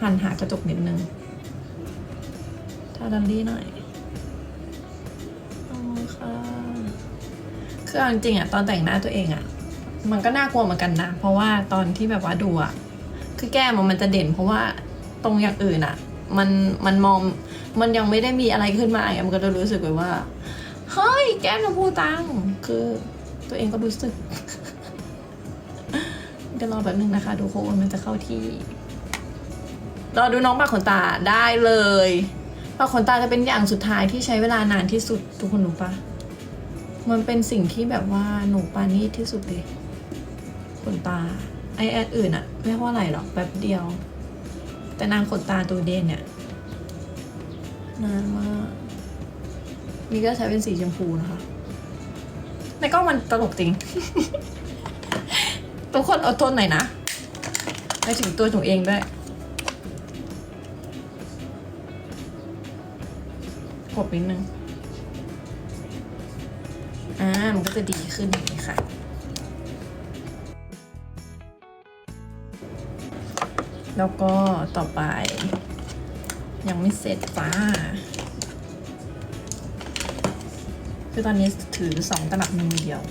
หันหากระจกนิดนึงทาดันดี้หน่อยโอ้ค่ะคือเอาจริงๆอะตอนแต่งหน้าตัวเองอะมันก็น่ากลัวเหมือนกันนะ เพราะว่าตอนที่แบบว่าดูอะคือแก้มมันจะเด่น เพราะว่าตรงอย่างอื่นอะมันมันมองมันยังไม่ได้มีอะไรขึ้นมาอะมันก็จะรู้สึกแบบว่าเฮ้ยแก้มชมพูตังคือตัวเองก็รู้สึกเดี๋ยวรอแบบนึงนะคะทุกคนมันจะเข้าที่ รอดูน้องปากขนตาได้เลยปากขนตาจะเป็นอย่างสุดท้ายที่ใช้เวลานานที่สุดทุกคนรู้ปะมันเป็นสิ่งที่แบบว่าหนูปานีตที่สุดเลยขนตาไอแอดอื่นอะไม่ว่าอะไรหรอกแป๊บเดียว แต่นางขนตาตัวเด่นเนี่ยนานมากนี่ก็ใช้เป็นสีชมพูนะคะในกล้องมันตลกจริง ทุกคนอดทนหน่อยนะไปถึงตัวหนูเองด้วย กดนิดนึง อ่า มันก็จะดีขึ้นอย่างนี้ค่ะ แล้วก็ต่อไป ยังไม่เสร็จจ้า คือตอนนี้ถือสองตลับมือเดียว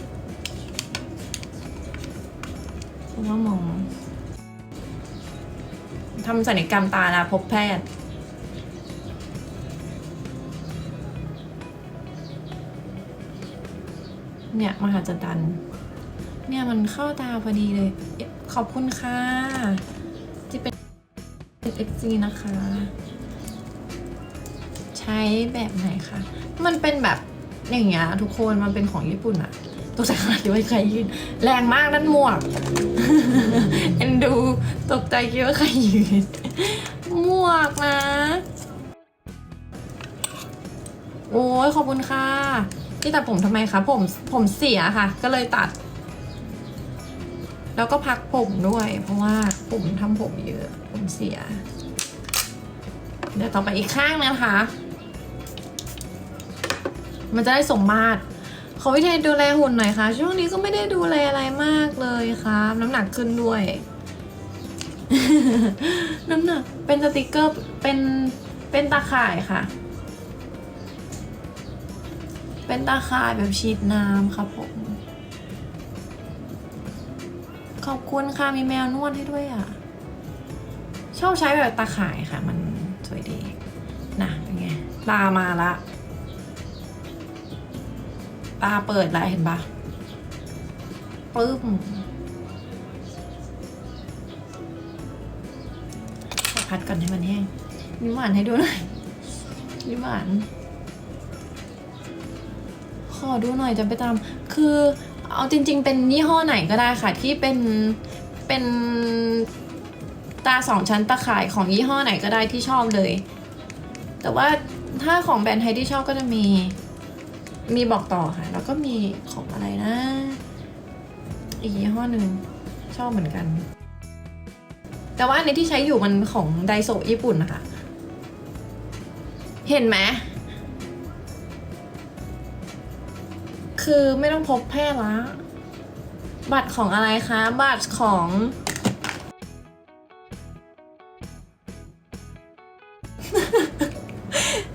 เพราะว่ามองทำศัลยกรรมตานะพบแพทย์ เนี่ยมหาจดัน เนี่ยมันเข้าตาพอดีเลย ขอบคุณค่ะ ที่เป็น XG นะคะ ใช้แบบไหนคะ มันเป็นแบบอย่างเงี้ยทุกคนมันเป็นของญี่ปุ่นอะตัวใส่ขนาดที่ว่าใครยืนแรงมากนั่นหมวกเอ็นดูตกใจคิดว่าใครยืนหมวกนะ โอ้ยขอบคุณค่ะ ที่ตัดผมทำไมคะผมผมเสียค่ะ ก็เลยตัด แล้วก็พักผมด้วย เพราะว่าผมทำผมเยอะ ผมเสีย เดี๋ยวต่อไปอีกข้างนะคะ มันจะได้สมมาตรขอวิธีดูแลหุ่นหน่อยค่ะ ช่วงนี้ก็ไม่ได้ดูแลอะไรมากเลยครับ น้ำหนักขึ้นด้วย น้ำหนักเป็นสติกเกอร์เป็นเป็นตาข่ายค่ะ เป็นตาข่ายแบบฉีดน้ำครับผม ขอบคุณค่ะ มีแมวนวดให้ด้วยอะ ชอบใช้แบบตาข่ายค่ะ มันสวยดีนะเป็นไงตามาละ ตาเปิดแล้วเห็นปะปึ้มพัดก่อนให้มันแห้งยิ้มหวานให้ดูหน่อยยิ้มหวาน ขอดูหน่อยจะไปตาม คือเอาจริง ๆ เป็นยี่ห้อไหนก็ได้ค่ะที่เป็นเป็นตาสองชั้นตาข่ายของยี่ห้อไหนก็ได้ที่ชอบเลย แต่ว่าถ้าของแบรนด์ไทยที่ชอบก็จะมีมีบอกต่อค่ะ แล้วก็มีของอะไรนะ อีกยี่ห้อหนึ่งชอบเหมือนกัน แต่ว่าอันนี้ที่ใช้อยู่มันของไดโซญี่ปุ่นนะคะ เห็นไหม คือไม่ต้องพบแพทย์ละ บัตรของอะไรคะ บัตรของ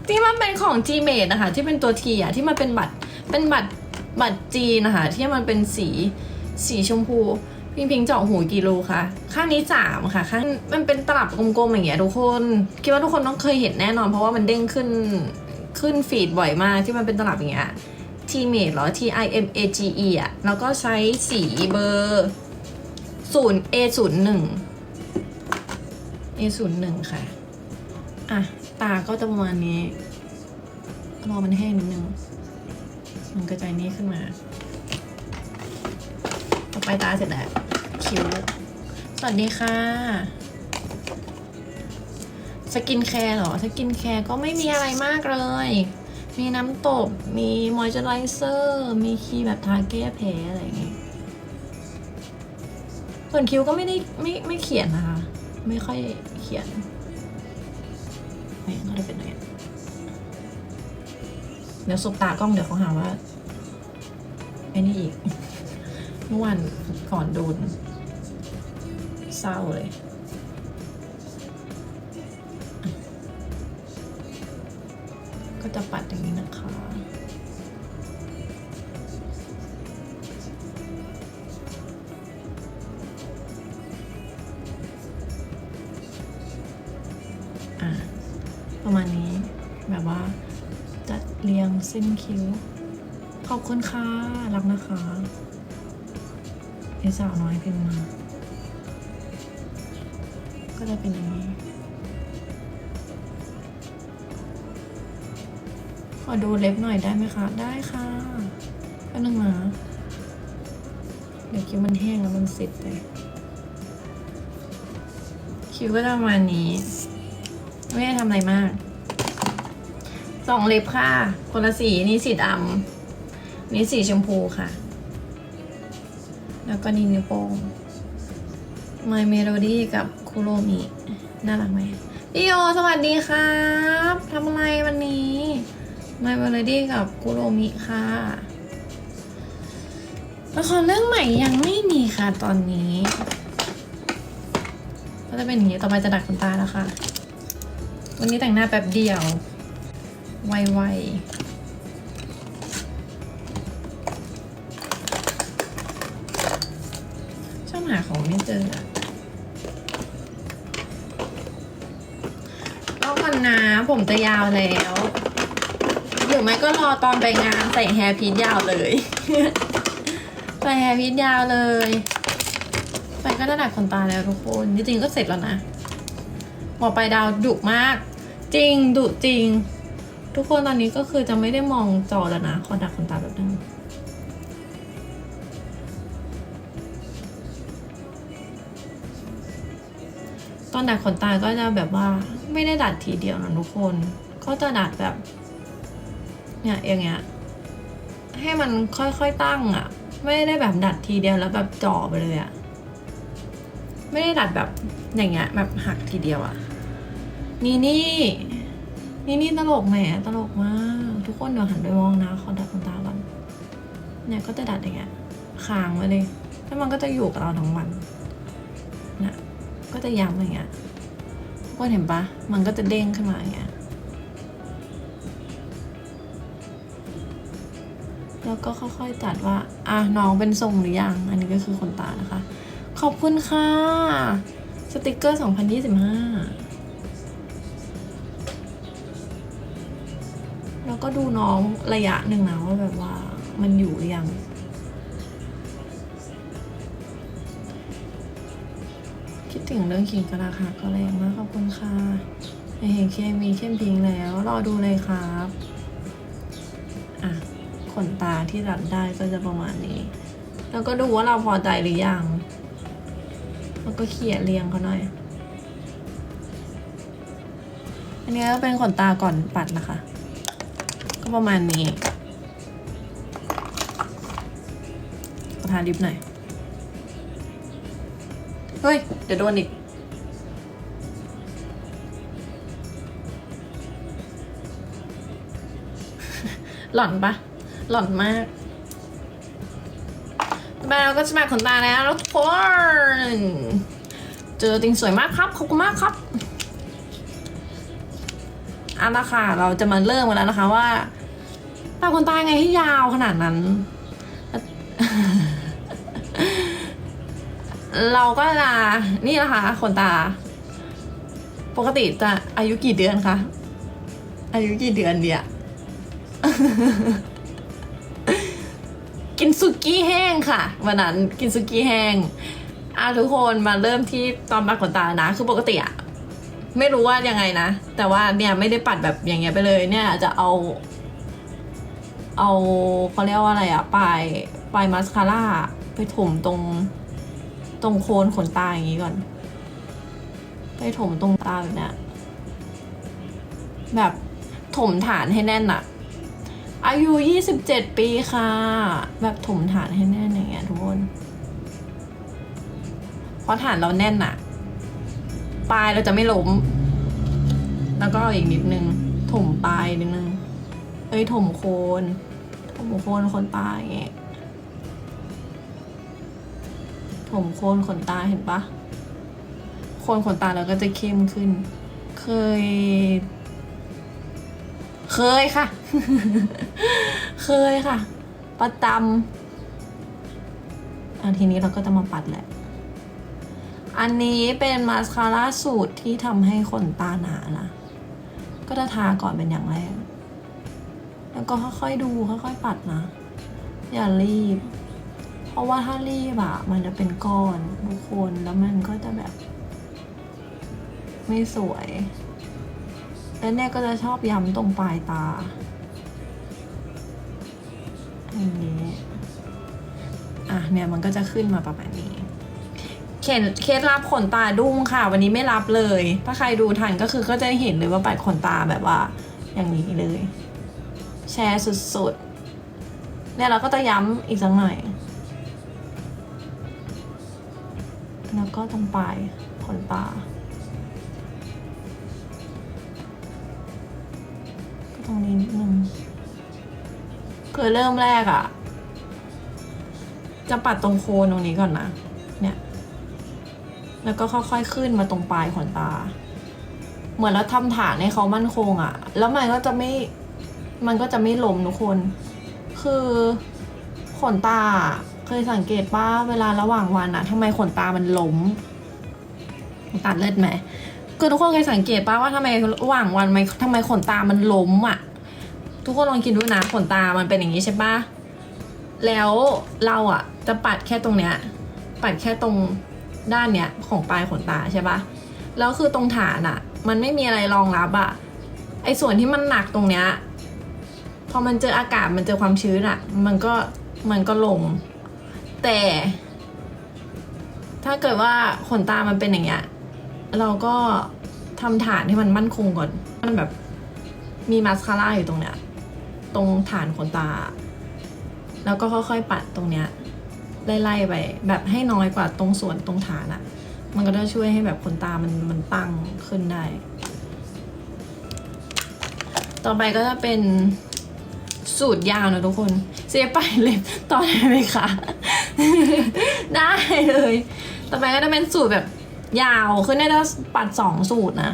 ที่มันเป็นของ G m a d e นะคะ ที่เป็นตัว T อะที่มันเป็นบัตรเป็นบัตรบัตรจีนะคะ ที่มันเป็นสีสีชมพู พิงพิงเจาะหูกี่รูคะข้างนี้สามค่ะ ข้างมันเป็นตลับกลมๆอย่างเงี้ยทุกคน คิดว่าทุกคนต้องเคยเห็นแน่นอน เพราะว่ามันเด้งขึ้นขึ้นฟีดบ่อยมากที่มันเป็นตลับอย่างเงี้ย T m a d e เหรอ T I M A G E อะ แล้วก็ใช้สีเบอร์ศูนย์ A ศูนย์หนึ่ง A ศูนย์หนึ่งค่ะ อะ ตาก็จะประมาณนี้ รอมันแห้งนิดนึง มันกระจายนี้ขึ้นมา ต่อไปตาเสร็จแล้วคิ้ว สวัสดีค่ะสกินแคร์เหรอ สกินแคร์ก็ไม่มีอะไรมากเลย มีน้ำตบ มีมอยเจอไรเซอร์ มีครีมแบบทาแก้แพ้อะไรอย่างงี้ ส่วนคิ้วก็ไม่ได้ไม่ไม่เขียนนะคะ ไม่ค่อยเขียนนี่ก็ได้เป็นอย่างนี้เดี๋ยวสบตากล้องเดี๋ยวเขาหาว่าไอ้นี่อีกเมื่อวันก่อนโดนเศร้าเลย จะปัดอย่างนี้นะคะอะประมาณนี้แบบว่าจัดเรียงเส้นคิ้ว ขอบคุณค่ะ รักนะคะไอสาวน้อยพิมพ์มา ก็จะเป็นอย่างนี้ อดูเล็บหน่อยได้ไหมคะ ได้ค่ะแป๊บนึงนะเดี๋ยวคิ้วมันแห้งแล้วมันเสร็จไปคิ้วก็ประมาณนี้ ไม่ได้ทำอะไรมากสองเล็บค่ะ คนละสีนี่สีดำนี่สีชมพูค่ะ แล้วก็นี่นิ้วโป้ง My Melody กับคุโรมิน่ารักไหมพี่โยสวัสดีครับทำอะไรวันนี้ My Melody กับคุโรมิค่ะละครเรื่องใหม่ยังไม่มีค่ะตอนนี้ ก็จะเป็นอย่างนี้ต่อไปจะดัดขนตาแล้วค่ะ วันนี้แต่งหน้าแป๊บเดียว ไวๆชอบหาของไม่เจอเอาก่อนนะผมจะยาวแล้ว รือไม่ก็รอตอนไปงานใส่แฮร์พีทยาวเลย ใส่แฮร์พีทยาวเลยไปก็จะดัดขนตาแล้วทุกคนจริงๆก็เสร็จแล้วนะหมอไปดาวดุมาก จริงดุจริง ทุกคนตอนนี้ก็คือจะไม่ได้มองจอแล้วนะขอดักขนตาแบบนึงตอนดัดขนตาก็จะแบบว่าไม่ได้ดัดทีเดียวนะทุกคน ก็จะดัดแบบ เนี่ยอย่างเงี้ยให้มันค่อยๆตั้งอะ่ะ ไม่ได้แบบดัดทีเดียวแล้วแบบจ่อไปเลยอะ่ะไม่ได้ดัดแบบอย่างเงี้ยแบบหักทีเดียวอะ่ะนี่นี่นี่นี่ตลกแหมตลกมากทุกคนเดี๋ยวหันไปมองนะขอดัดขนตาก่อนเนี่ยก็จะดัดอย่างเงี้ยค้างไว้เลยแล้วมันก็จะอยู่กับเราทั้งวันนะก็จะย้ำอย่างเงี้ยทุกคนเห็นปะมันก็จะเด้งขึ้นมาอย่างเงี้ย แล้วก็ค่อยๆตัดว่า อะน้องเป็นทรงหรือยัง อันนี้ก็คือขนตานะคะ ขอบคุณค่ะ สติกเกอร์ 2025 แล้วก็ดูน้องระยะหนึ่งนะว่าแบบว่ามันอยู่หรือยังคิดถึงเรื่องขิงกระราคาก็แรงมากขอบคุณค่ะเห็นเคมีเข้มพิงแล้ว รอดูเลยครับ ขนตาที่ตัดได้ก็จะประมาณนี้ แล้วก็ดูว่าเราพอใจหรือยัง แล้วก็เขี่ยเรียงเขาหน่อย อันนี้ก็เป็นขนตาก่อนปัดนะคะ ก็ประมาณนี้ขอทาลิปหน่อย เฮ้ย เดี๋ยวโดนอีกหล่อนปะ หล่อนมากไปเราก็จะมาขนตาแล้วทุกคนเจอติงสวยมากครับ ขอบคุณมากครับเอาละค่ะ เราจะมาเริ่มกันแล้วนะคะว่าตาขนตาไงให้ยาวขนาดนั้น เราก็จะนี่นะคะขนตา ปกติจะอายุกี่เดือนคะ อายุกี่เดือนเดีย กินสุกี้แห้งค่ะวันนั้นกินสุกี้แห้งอะทุกคนมาเริ่มที่ตอนปัดขนตานะ คือปกติอะไม่รู้ว่ายังไงนะ แต่ว่าเนี่ยไม่ได้ปัดแบบอย่างเงี้ยไปเลยเนี่ยจะเอา เอาเขาเรียกว่าอะไรอะปลายปลายมาสคาร่าไปถมตรง ตรงโคนขนตาอย่างงี้ก่อน ไปถมตรงตาแบบเนี้ยแบบถมฐานให้แน่นอะ อายุ 27 ปีค่ะ แบบถมฐานให้แน่นอย่างเงี้ยทุกคน เพราะฐานเราแน่นอะปลายเราจะไม่ล้ม แล้วก็อีกนิดนึง ถมปลายนิดนึง เอ้ยถมโคน ถมโคนขนตาอย่างเงี้ย ถมโคนขนตาเห็นปะโคนขนตาเราก็จะเข้มขึ้น เคย เคยค่ะ เคยค่ะ ประจำอันทีนี้เราก็จะมาปัดแหละ อันนี้เป็นมาสคาร่าสูตรที่ทำให้ขนตาหนานะก็จะทาก่อนเป็นอย่างแรก แล้วก็ค่อยๆดูค่อยๆปัดนะ อย่ารีบ เพราะว่าถ้ารีบอะมันจะเป็นก้อนทุกคนแล้วมันก็จะแบบ ไม่สวย แล้วเน่ก็จะชอบย้ำตรงปลายตาอย่างนี้อะเนี่ยมันก็จะขึ้นมาประมาณนี้เข็นเคสรับขนตาดุ้งค่ะ วันนี้ไม่รับเลย ถ้าใครดูทันก็คือก็จะเห็นเลยว่าปัดขนตาแบบว่า อย่างนี้เลย แชร์สุดๆเนี่ยเราก็จะย้ำอีกสักหน่อย แล้วก็ตรงปลายขนตา ตรงนี้นิดนึงคือเริ่มแรกอะจะปัดตรงโคนตรงนี้ก่อนนะ เนี่ย แล้วก็ค่อยๆขึ้นมาตรงปลายขนตา เหมือนเราทำฐานให้เขามั่นคงอะแล้วมันก็จะไม่ มันก็จะไม่หลมทุกคน คือขนตาเคยสังเกตป่ะเวลาระหว่างวันอะทำไมขนตามันหลมตัดเลือดไหม คือทุกคนเคยสังเกตป่ะว่าทำไมระหว่างวันมันทำไมขนตามันล้มอะ ทุกคนลองคิดดูนะขนตามันเป็นอย่างนี้ใช่ป่ะ แล้วเราอะ จะปัดแค่ตรงเนี้ย ปัดแค่ตรงด้านเนี้ยของปลายขนตาใช่ป่ะ แล้วคือตรงฐานอะ มันไม่มีอะไรรองรับอะ ไอ้ส่วนที่มันหนักตรงเนี้ย พอมันเจออากาศมันเจอความชื้นอะ มันก็มันก็ลง แต่ ถ้าเกิดว่าขนตามันเป็นอย่างเงี้ย เราก็ทำฐานให้มันมั่นคงก่อน มันแบบมีมาสคาร่าอยู่ตรงเนี้ย ตรงฐานขนตา แล้วก็ค่อยๆปัดตรงเนี้ยไล่ๆไปแบบให้น้อยกว่าตรงส่วนตรงฐานอะมันก็จะช่วยให้แบบขนตามันมันตั้งขึ้นได้ ต่อไปก็จะเป็นสูตรยาวนะทุกคน เสียไปเลยต่อได้ไหมคะ ได้เลย ต่อไปก็จะเป็นสูตรแบบ ยาวคือเนี่ยจะปัดสองสูตรนะ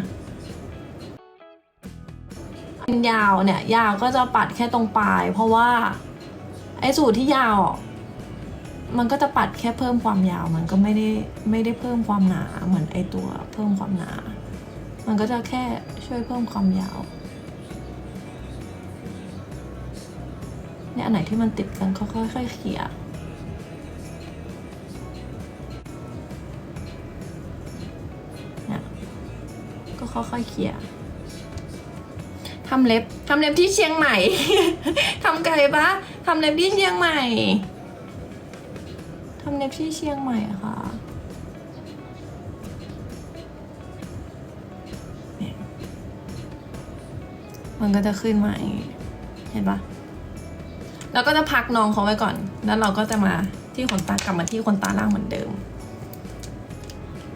เป็นยาวเนี่ยยาวก็จะปัดแค่ตรงปลาย เพราะว่าไอ้สูตรที่ยาวมันก็จะปัดแค่เพิ่มความยาวมันก็ไม่ได้ไม่ได้เพิ่มความหนาเหมือนไอ้ตัวเพิ่มความหนา มันก็จะแค่ช่วยเพิ่มความยาวเนี่ยอันไหนที่มันติดกันก็ค่อยๆเขีย่ย ค่อยๆเขี่ยทำเล็บทำเล็บที่เชียงใหม่ ทำไกลปะทำเล็บที่เชียงใหม่ทำเล็บที่เชียงใหม่ค่ะมันก็จะขึ้นมาอย่างงี้เห็นปะแล้วก็จะพักน้องเขาไว้ก่อน แล้วเราก็จะมาที่ขนตากลับมาที่ขนตาล่างเหมือนเดิม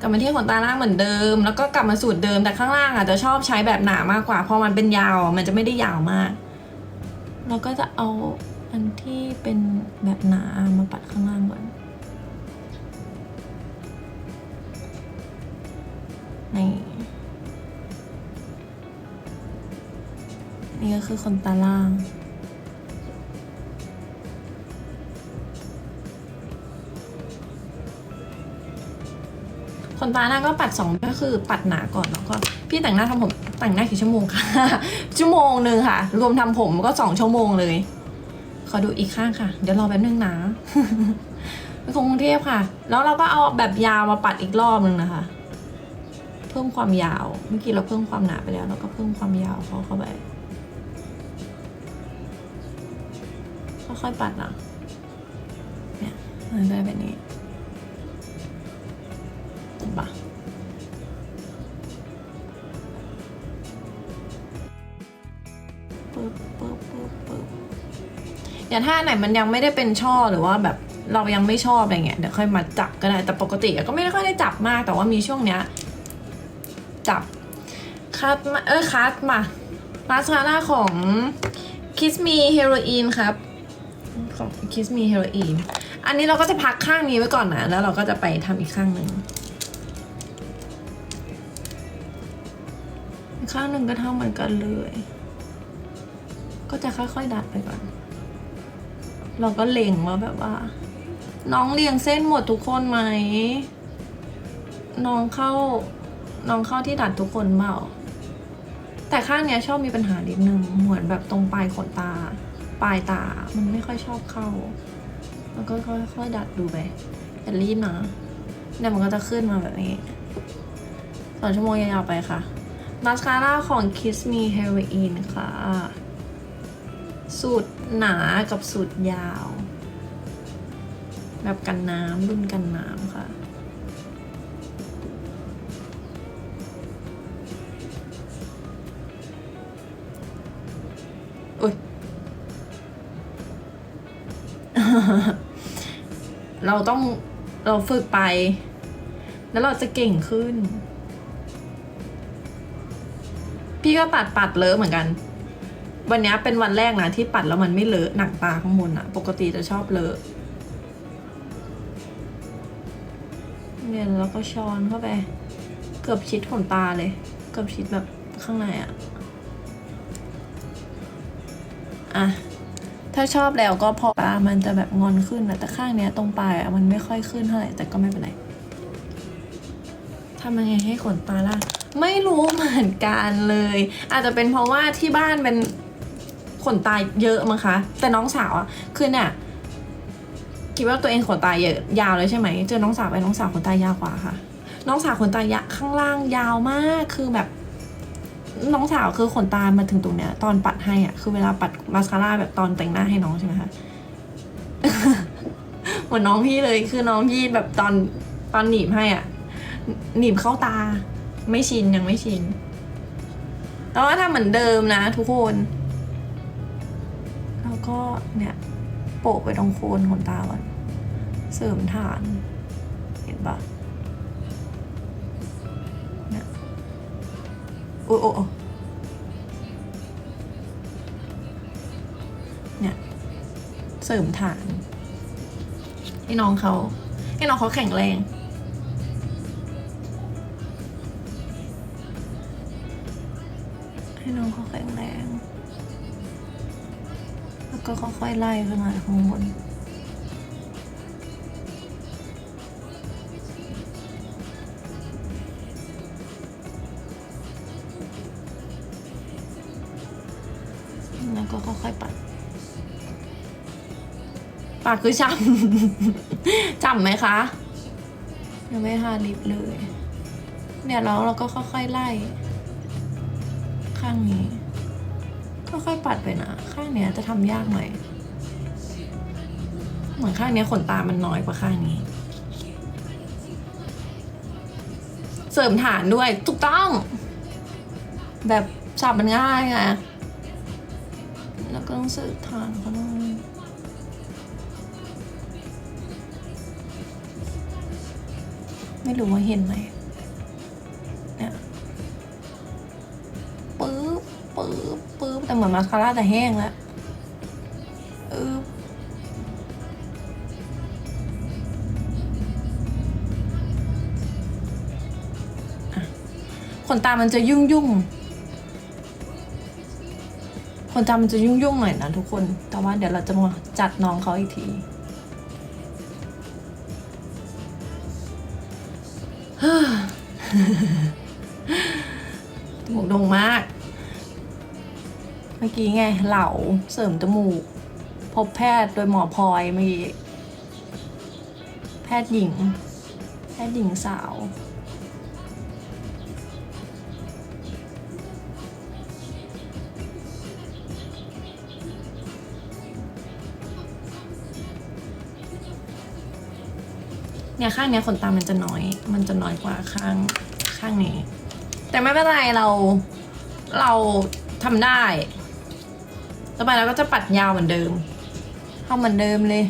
ลับมาที่ขนตาล่างเหมือนเดิม แล้วก็กลับมาสูตรเดิมแต่ข้างล่างอาจจะชอบใช้แบบหนามากกว่าเพราะมันเป็นยาว มันจะไม่ได้ยาวมาก เราก็จะเอาอันที่เป็นแบบหนามาปัดข้างล่างก่อนนี่นี่ก็คือขนตาล่าง นตาหน้าก็ปัดสองก็คือปัดหนาก่อนแล้วก็พี่แต่งหน้าทำผมแต่งหน้ากี่ชั่วโมงคะชั่วโมงหนึ่งค่ะ รวมทำผมก็สองชั่วโมงเลยขอดูอีกข้างค่ะ เดี๋ยวรอแป๊บนึงนะไปกรุงเทพค่ะ แล้วเราก็เอาแบบยาวมาปัดอีกรอบนึงนะคะ เพิ่มความยาว เมื่อกี้เราเพิ่มความหนาไปแล้วเราก็เพิ่มความยาวเขาเข้าไปค่อยๆปัดนะเนี่ยมันได้แบบนี้ ปะปึ๊บปึ๊บปึ๊บปึ๊บอย่างถ้าไหนมันยังไม่ได้เป็นช่อหรือว่าแบบเรายังไม่ชอบอะไรเงี้ยเดี๋ยวค่อยมาจับก็ได้แต่ปกติก็ไม่ค่อยได้จับมากแต่ว่ามีช่วงเนี้ย จับคัดมาเออคัดมามาสคาร่าของ Kiss Me Heroin ครับของ Kiss Me Heroin อันนี้เราก็จะพักข้างนี้ไว้ก่อนนะ แล้วเราก็จะไปทำอีกข้างหนึ่ง ข้างหนึ่งก็เท่าเหมือนกันเลย ก็จะค่อยๆดัดไปก่อน เราก็เล็งว่าแบบว่า น้องเรียงเส้นหมดทุกคนไหม น้องเข้า น้องเข้าที่ดัดทุกคนเปล่า แต่ข้างเนี้ยชอบมีปัญหานิดนึง เหมือนแบบตรงปลายขนตา ปลายตา มันไม่ค่อยชอบเข้าแล้วก็ค่อยๆดัดดูไปอย่รีบนะเนี่ยมันก็จะขึ้นมาแบบนี้สองชั่วโมงยาวๆไปค่ะ มาสคาร่าของ Kiss Me Heroin ค่ะ สูตรหนากับสูตรยาว แบบกันน้ำรุ่นกันน้ำค่ะอุ้ยเราต้องเราฝึกไป แล้วเราจะเก่งขึ้น พี่ก็ปัดปัดเลอะเหมือนกัน วันนี้เป็นวันแรกนะที่ปัดแล้วมันไม่เลอะหนังตาข้างบนอะปกติจะชอบเลอะเนี่ยแล้วก็ช้อนเข้าไป เกือบชิดขนตาเลย เกือบชิดแบบข้างในอะอะถ้าชอบแล้วก็พอตามันจะแบบงอนขึ้นนะแต่ข้างเนี้ยตรงปลายอะมันไม่ค่อยขึ้นเท่าไหร่แต่ก็ไม่เป็นไรทำยังไงให้ขนตาล่ะ ไม่รู้เหมือนกันเลย อาจจะเป็นเพราะว่าที่บ้านเป็นขนตาเยอะมั้งคะ แต่น้องสาวอะคือเนี่ยคิดว่าตัวเองขนตาเยอะยาวเลยใช่ไหมเจอน้องสาวไปน้องสาวขนตายาวกว่าค่ะ น้องสาวขนตายะข้างล่างยาวมากคือแบบ น้องสาวคือขนตามาถึงตรงเนี้ย ตอนปัดให้อะคือเวลาปัดมาสคาร่าแบบตอนแต่งหน้าให้น้องใช่ไหมคะเหมือนน้องพี่เลยคือน้องพี่แบบตอนตอนหนีบให้อะหนีบเข้าตา ไม่ชินยังไม่ชินแต่ว่าถ้าเหมือนเดิมนะทุกคนแล้วก็เนี่ยโปะไปตรงโคนขนตาก่อนเสริมฐาน เห็นปะเนี่ยโอ้โอ้โอ้เนี่ยเสริมฐาน ให้น้องเขาให้น้องเขาแข็งแรง เขาแข็งแรง แล้วก็ค่อยๆไล่ขึ้นมาข้างบนแล้วก็ค่อยๆปัด ปากคือจำจำไหมคะ ยังไม่ทาลิปเลย เนี่ยแล้วเราก็ค่อยๆไล่ ข้างนี้ค่อยๆปัดไปนะ ข้างเนี้ยจะทำยากหน่อยเหมือนข้างเนี้ยขนตามันน้อยกว่าข้างนี้ เสริมฐานด้วยถูกต้อง แบบสับมันง่ายไงแล้วก็ต้องเสริมฐานเขาหน่อยไม่รู้ว่าเห็นไหม มือนมาสคาร่าแต่แห้งแล้วขนตามันจะยุ่งยุ่งขนตามันจะยุ่งยุ่งหน่อยนะทุกคน แต่ว่าเดี๋ยวเราจะมาจัดน้องเขาอีกทีจมูกดงมาก กี้ไงเหลาเสริมจมูก พบแพทย์โดยหมอพลอยมี แพทย์หญิง แพทย์หญิงสาวเนี่ยข้างเนี้ยขนตามันจะน้อย มันจะน้อยกว่าข้างข้างนี้ แต่ไม่เป็นไรเราเราทำได้ ต่อไปเราก็จะปัดยาวเหมือนเดิมทำเหมือนเดิมเลย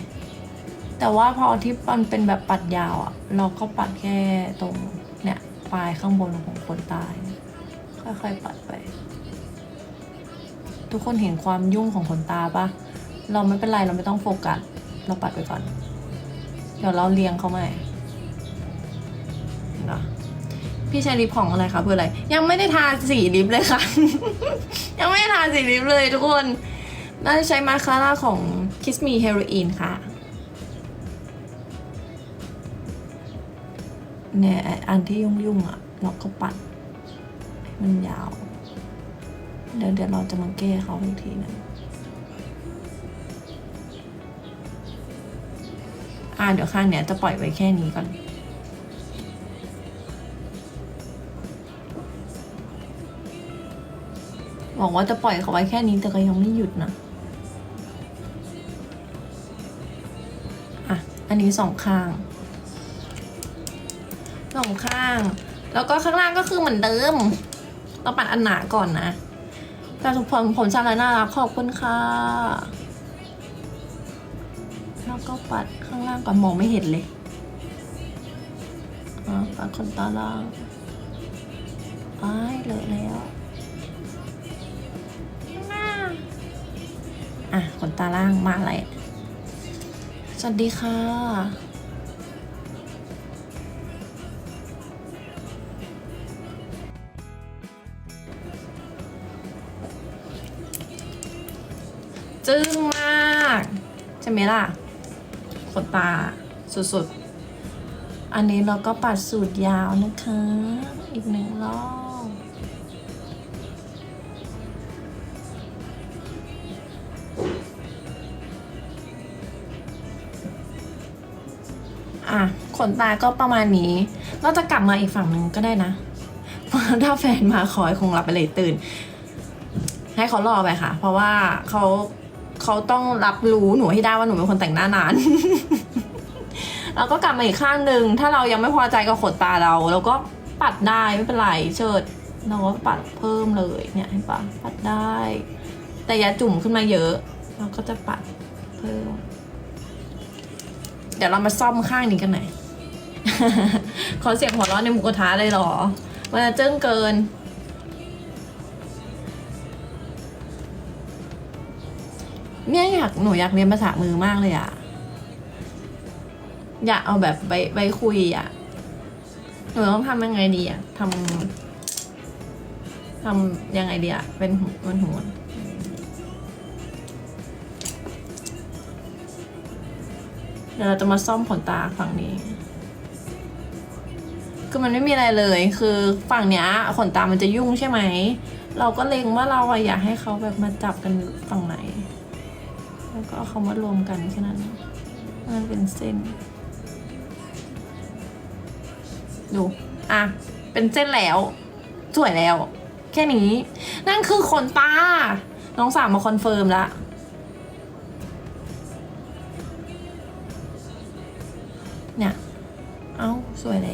แต่ว่าพอที่มันเป็นแบบปัดยาวอะเราก็ปัดแค่ตรงเนี่ยปลายข้างบนของขนตายค่อยๆปัดไป ทุกคนเห็นความยุ่งของขนตาปะเราไม่เป็นไรเราไม่ต้องโฟกัสเราปัดไปก่อน เดี๋ยวเราเรียงเขาใหม่เห็นปะพี่ใช้ลิปของอะไรคะเพื่ออะไร ยังไม่ได้ทาสีลิปเลยค่ะ ยังไม่ได้ทาสีลิปเลยทุกคน น่าจะใช้มาคาร่าของ Kiss Me Heroin ค่ะเนี่ยอันที่ยุ่งๆอะเราก็ปัดมันยาว เดี๋ยวเดี๋ยวเราจะมาแก้เขาอีกทีหนึงอ่าเดี๋ยวข้างเนี้ยจะปล่อยไว้แค่นี้ก่อนบอกว่าจะปล่อยเขาไว้แค่นี้แต่ก็ยังไม่หยุดนะ อันนี้สองข้างสองข้าง แล้วก็ข้างล่างก็คือเหมือนเดิม เราปัดอันหนาก่อนนะแต่ทุกคนผมชาลน่ารักขอบคุณค่ะแล้วก็ปัดข้างล่างก่อนมองไม่เห็นเลยอะปัดขนตาล่างอ้ายเลอะแล้วอะขนตาล่างมาเลยส วัสดีค่ะจึ้งมากใช่ไหมล่ะขนตาสุดๆ อันนี้เราก็ปัดสูตรยาวนะคะ อีกหนึ่งรอบ นตาก็ประมาณนี้ เราจะกลับมาอีกฝั่งหนึ่งก็ได้นะ ถ้าแฟนมาคอยคงหลับไปเลยตื่น ให้เขารอไปค่ะ เพราะว่าเขาเขาต้องรับรู้หนูให้ได้ว่าหนูเป็นคนแต่งหน้านาน แล้วก็กลับมาอีกข้างหนึ่งถ้าเรายังไม่พอใจกับขนตาเราเราก็ปัดได้ไม่เป็นไรเชิดเราก็ปัดเพิ่มเลยเนี่ยเห็นปะปัดได้ แต่อย่าจุ่มขึ้นมาเยอะ เราก็จะปัดเพิ่มเดี๋ยวเรามาซ่อมข้างนี้กันหน่อย ขอเสียงหัวเราะในหมูกระทะเลยเหรอ มันจะเจิ้งเกิน เนี่ยอยากหนูอยากเรียนภาษามือมากเลยอะอยากเอาแบบไปไปคุยอะหนูต้องทำยังไงดีอะทำทำยังไงดีอะเป็นเป็นหูเดี๋ยวเราจะมาซ่อมขนตาฝั่งนี้ คือมันไม่มีอะไรเลย คือฝั่งเนี้ยขนตามันจะยุ่งใช่ไหม เราก็เล็งว่าเราอะอยากให้เขาแบบมาจับกันฝั่งไหน แล้วก็เอาเขามารวมกันแค่นั้น มันเป็นเส้น ดู อะ เป็นเส้นแล้ว สวยแล้ว แค่นี้ นั่นคือขนตา น้องสาวมาคอนเฟิร์มละเนี่ย เอ้า สวยแล้ว